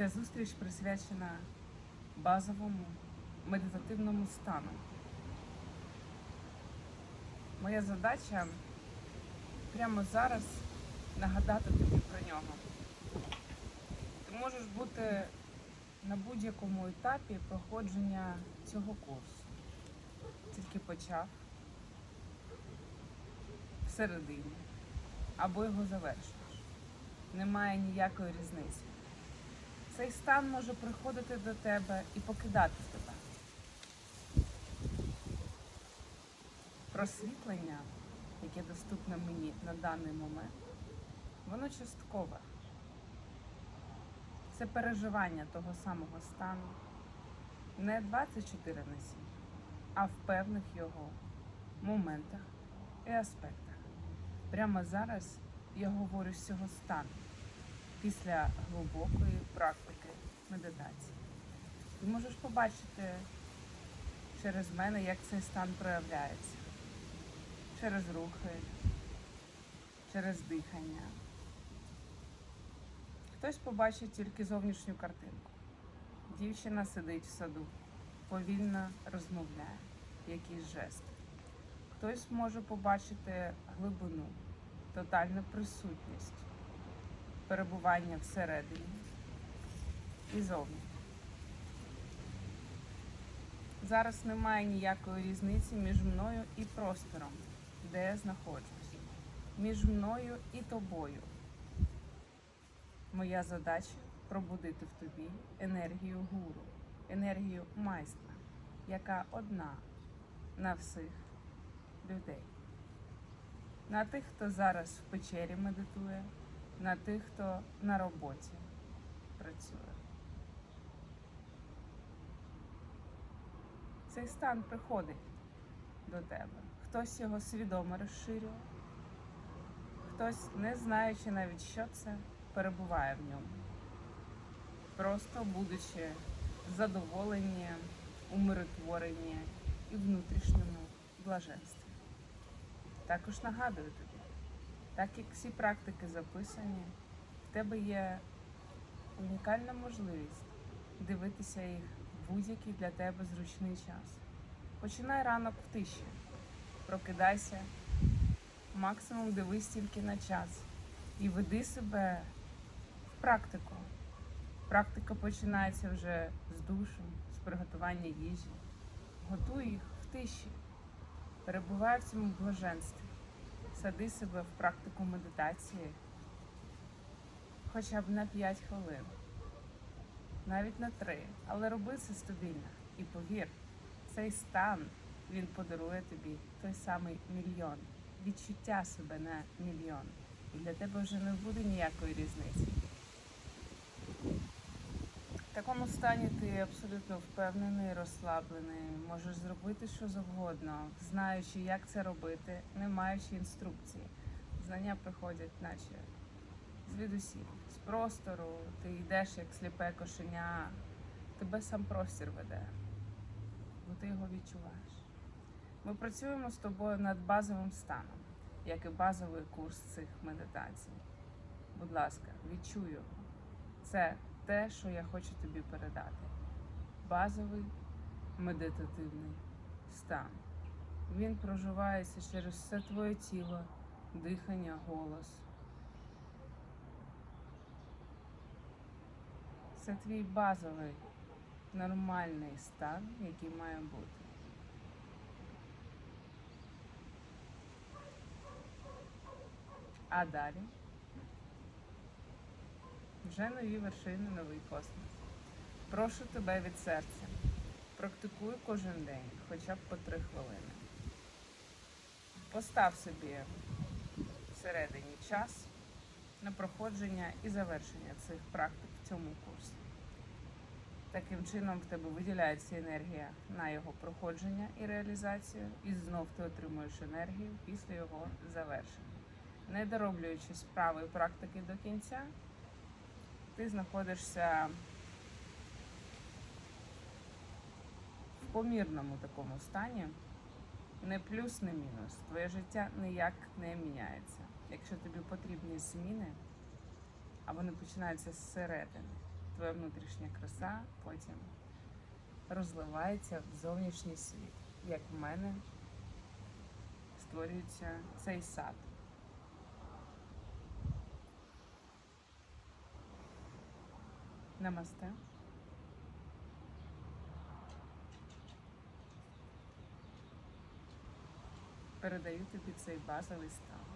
Ця зустріч присвячена базовому медитативному стану. Моя задача прямо зараз нагадати тобі про нього. Ти можеш бути на будь-якому етапі проходження цього курсу. Тільки почав всередині або його завершуєш. Немає ніякої різниці. Цей стан може приходити до тебе і покидати тебе. Просвітлення, яке доступне мені на даний момент, воно часткове. Це переживання того самого стану не 24 на 7, а в певних його моментах і аспектах. Прямо зараз я говорю з цього стану після глибокої практики медитації. Ти можеш побачити через мене, як цей стан проявляється. Через рухи, через дихання. Хтось побачить тільки зовнішню картинку. Дівчина сидить в саду, повільно розмовляє, якийсь жест. Хтось може побачити глибину, тотальну присутність, перебування всередині і зовні. Зараз немає ніякої різниці між мною і простором, де я знаходжусь, між мною і тобою. Моя задача пробудити в тобі енергію гуру, енергію майстра, яка одна на всіх людей. На тих, хто зараз в печері медитує, на тих, хто на роботі працює. Цей стан приходить до тебе. Хтось його свідомо розширює, хтось, не знаючи навіть, що це, перебуває в ньому. Просто будучи задоволені, умиротворені і внутрішньому блаженстві. Також нагадую тобі, так як всі практики записані, в тебе є унікальна можливість дивитися їх в будь-який для тебе зручний час. Починай ранок в тиші, прокидайся, максимум дивись тільки на час і веди себе в практику. Практика починається вже з душу, з приготування їжі. Готуй їх в тиші. Перебувай в цьому блаженстві. Сади себе в практику медитації хоча б на 5 хвилин, навіть на 3. Але роби це стабільно. І повір, цей стан він подарує тобі той самий мільйон, відчуття себе на мільйон. І для тебе вже не буде ніякої різниці. Такому стані ти абсолютно впевнений, розслаблений, можеш зробити що завгодно, знаючи, як це робити, не маючи інструкції. Знання приходять, наче звідусіль, з простору, ти йдеш як сліпе кошеня, тебе сам простір веде, бо ти його відчуваєш. Ми працюємо з тобою над базовим станом, як і базовий курс цих медитацій. Будь ласка, відчуй його. Це те, що я хочу тобі передати. Базовий медитативний стан. Він проживається через все твоє тіло, дихання, голос. Це твій базовий нормальний стан, який має бути. А далі вже нові вершини, новий космос. Прошу тебе від серця. Практикуй кожен день, хоча б по три хвилини. Постав собі всередині час на проходження і завершення цих практик в цьому курсі. Таким чином в тебе виділяється енергія на його проходження і реалізацію, і знов ти отримуєш енергію після його завершення. Не дороблюючи справи і практики до кінця, ти знаходишся в помірному такому стані, не плюс, не мінус. Твоє життя ніяк не міняється. Якщо тобі потрібні зміни, а вони починаються зсередини, твоя внутрішня краса потім розливається в зовнішній світ, як в мене створюється цей сад. Намасте. Передаю тобі цей базовий стан.